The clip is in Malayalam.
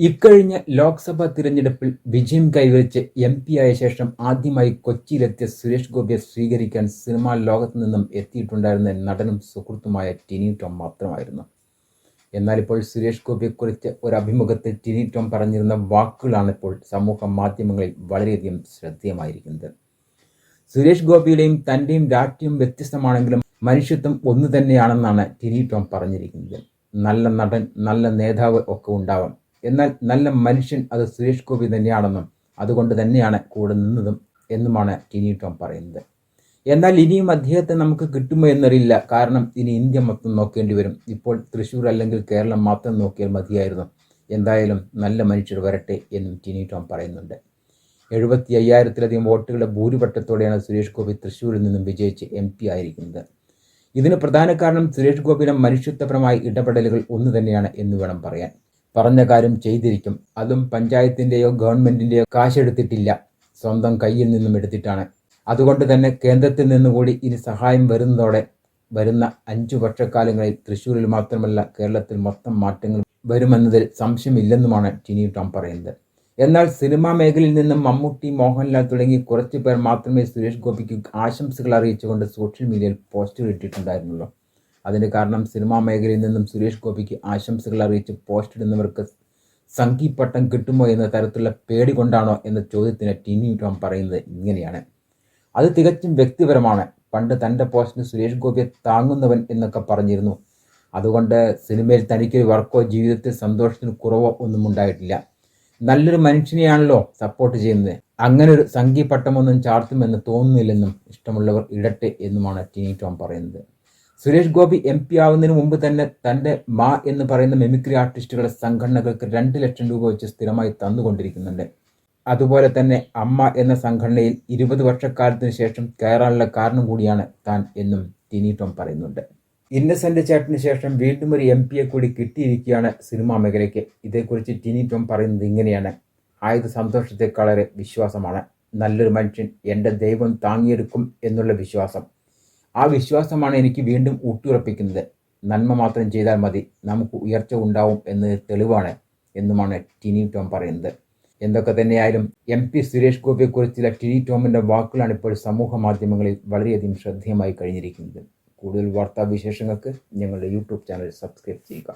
ഇക്കഴിഞ്ഞ ലോക്സഭാ തിരഞ്ഞെടുപ്പിൽ വിജയം കൈവരിച്ച് എം പി ആയ ശേഷം ആദ്യമായി കൊച്ചിയിലെത്തിയ സുരേഷ് ഗോപിയെ സ്വീകരിക്കാൻ സിനിമാ ലോകത്തു നിന്നും എത്തിയിട്ടുണ്ടായിരുന്ന നടനും സുഹൃത്തുമായ ടിനി ടോം മാത്രമായിരുന്നു. എന്നാൽ ഇപ്പോൾ സുരേഷ് ഗോപിയെക്കുറിച്ച് ഒരു അഭിമുഖത്തിൽ ടിനി ടോം പറഞ്ഞിരുന്ന വാക്കുകളാണ് ഇപ്പോൾ സമൂഹ മാധ്യമങ്ങളിൽ വളരെയധികം ശ്രദ്ധേയമായിരിക്കുന്നത്. സുരേഷ് ഗോപിയുടെയും തന്റെയും രാഷ്ട്രീയം വ്യത്യസ്തമാണെങ്കിലും മനുഷ്യത്വം ഒന്നു തന്നെയാണെന്നാണ് ടിനി ടോം പറഞ്ഞിരിക്കുന്നത്. നല്ല നടൻ നല്ല നേതാവ് ഒക്കെ ഉണ്ടാവാം. എന്നാൽ നല്ല മനുഷ്യൻ അത് സുരേഷ് ഗോപി തന്നെയാണെന്നും അതുകൊണ്ട് തന്നെയാണ് കൂടെ നിന്നതും എന്നുമാണ് ടിനി ടോം പറയുന്നത്. എന്നാൽ ഇനിയും അദ്ദേഹത്തെ നമുക്ക് കിട്ടുമോ എന്നറിയില്ല. കാരണം ഇനി ഇന്ത്യ മൊത്തം നോക്കേണ്ടി വരും. ഇപ്പോൾ തൃശ്ശൂർ അല്ലെങ്കിൽ കേരളം മാത്രം നോക്കിയാൽ മതിയായിരുന്നു. എന്തായാലും നല്ല മനുഷ്യർ വരട്ടെ എന്നും ടിനി ടോം പറയുന്നുണ്ട്. എഴുപത്തി അയ്യായിരത്തിലധികം വോട്ടുകളുടെ ഭൂരിപക്ഷത്തോടെയാണ് സുരേഷ് ഗോപി തൃശ്ശൂരിൽ നിന്നും വിജയിച്ച് എം പി ആയിരിക്കുന്നത്. ഇതിന് പ്രധാന കാരണം സുരേഷ് ഗോപിയുടെ മനുഷ്യത്വപരമായ ഇടപെടലുകൾ ഒന്നു തന്നെയാണ് എന്ന് വേണം പറയാൻ. പറഞ്ഞ കാര്യം ചെയ്തിരിക്കും. അതും പഞ്ചായത്തിന്റെയോ ഗവൺമെന്റിന്റെയോ കാശെടുത്തിട്ടില്ല. സ്വന്തം കയ്യിൽ നിന്നും എടുത്തിട്ടാണ്. അതുകൊണ്ട് തന്നെ കേന്ദ്രത്തിൽ നിന്നുകൂടി ഇനി സഹായം വരുന്നതോടെ വരുന്ന അഞ്ചു വർഷക്കാലങ്ങളിൽ തൃശ്ശൂരിൽ മാത്രമല്ല കേരളത്തിൽ മൊത്തം മാറ്റങ്ങൾ വരുമെന്നതിൽ സംശയമില്ലെന്നുമാണ് ടിനി ടോം പറയുന്നത്. എന്നാൽ സിനിമാ മേഖലയിൽ നിന്നും മമ്മൂട്ടി മോഹൻലാൽ തുടങ്ങി കുറച്ചു പേർ മാത്രമേ സുരേഷ് ഗോപിക്ക് ആശംസകൾ അറിയിച്ചുകൊണ്ട് സോഷ്യൽ മീഡിയയിൽ പോസ്റ്റുകൾ ഇട്ടിട്ടുണ്ടായിരുന്നുള്ളൂ. അതിന് കാരണം സിനിമാ മേഖലയിൽ നിന്നും സുരേഷ് ഗോപിക്ക് ആശംസകൾ അറിയിച്ച് പോസ്റ്റ് ഇടുന്നവർക്ക് സംഘിപ്പട്ടം കിട്ടുമോ എന്ന തരത്തിലുള്ള പേടി കൊണ്ടാണോ എന്ന ചോദ്യത്തിന് ടിനി ടോം പറയുന്നത് ഇങ്ങനെയാണ്. അത് തികച്ചും വ്യക്തിപരമാണ്. പണ്ട് തന്റെ പോസ്റ്റിന് സുരേഷ് ഗോപിയെ താങ്ങുന്നവൻ എന്നൊക്കെ പറഞ്ഞിരുന്നു. അതുകൊണ്ട് സിനിമയിൽ തനിക്കൊരു വർക്കോ ജീവിതത്തിൽ സന്തോഷത്തിന് കുറവോ ഒന്നും ഉണ്ടായിട്ടില്ല. നല്ലൊരു മനുഷ്യനെയാണല്ലോ സപ്പോർട്ട് ചെയ്യുന്നത്. അങ്ങനെ ഒരു സംഘീപട്ടമൊന്നും ചാർത്തുമെന്ന് തോന്നുന്നില്ലെന്നും ഇഷ്ടമുള്ളവർ ഇടട്ടെ എന്നുമാണ് ടിനി ടോം പറയുന്നത്. സുരേഷ് ഗോപി എം പി ആവുന്നതിന് മുമ്പ് തന്നെ തന്റെ മാ എന്ന് പറയുന്ന മെമിക്രി ആർട്ടിസ്റ്റുകളുടെ സംഘടനകൾക്ക് രണ്ട് ലക്ഷം രൂപ വെച്ച് സ്ഥിരമായി തന്നുകൊണ്ടിരിക്കുന്നുണ്ട്. അതുപോലെ തന്നെ അമ്മ എന്ന സംഘടനയിൽ ഇരുപത് വർഷക്കാലത്തിന് ശേഷം കയറാനുള്ള കാരണം കൂടിയാണ് താൻ എന്നും ടിനി ടോം പറയുന്നുണ്ട്. ഇന്നസെന്റ് ചേട്ടന് ശേഷം വീണ്ടും ഒരു എം പിയെ കൂടി കിട്ടിയിരിക്കുകയാണ് സിനിമാ മേഖലയ്ക്ക്. ഇതേക്കുറിച്ച് ടിനി ടോം പറയുന്നത് ഇങ്ങനെയാണ്. ആയത് സന്തോഷത്തെക്കാളേറെ വിശ്വാസമാണ്. നല്ലൊരു മനുഷ്യൻ എന്റെ ദൈവം താങ്ങിയെടുക്കും എന്നുള്ള വിശ്വാസം. ആ വിശ്വാസമാണ് എനിക്ക് വീണ്ടും ഊട്ടിയുറപ്പിക്കുന്നത് നന്മ മാത്രം ചെയ്താൽ മതി. നമുക്ക് ഉയർച്ച ഉണ്ടാവും എന്ന് തെളിവാണ് എന്നുമാണ് ടിനി ടോം പറയുന്നത്. എന്തൊക്കെ തന്നെയായാലും എം പി സുരേഷ് ഗോപിയെക്കുറിച്ചുള്ള ടിനി ടോമിന്റെ വാക്കുകളാണ് ഇപ്പോൾ സമൂഹ മാധ്യമങ്ങളിൽ വളരെയധികം ശ്രദ്ധേയമായി കഴിഞ്ഞിരിക്കുന്നത്. കൂടുതൽ വാർത്താവിശേഷങ്ങൾക്ക് ഞങ്ങളുടെ യൂട്യൂബ് ചാനൽ സബ്സ്ക്രൈബ് ചെയ്യുക.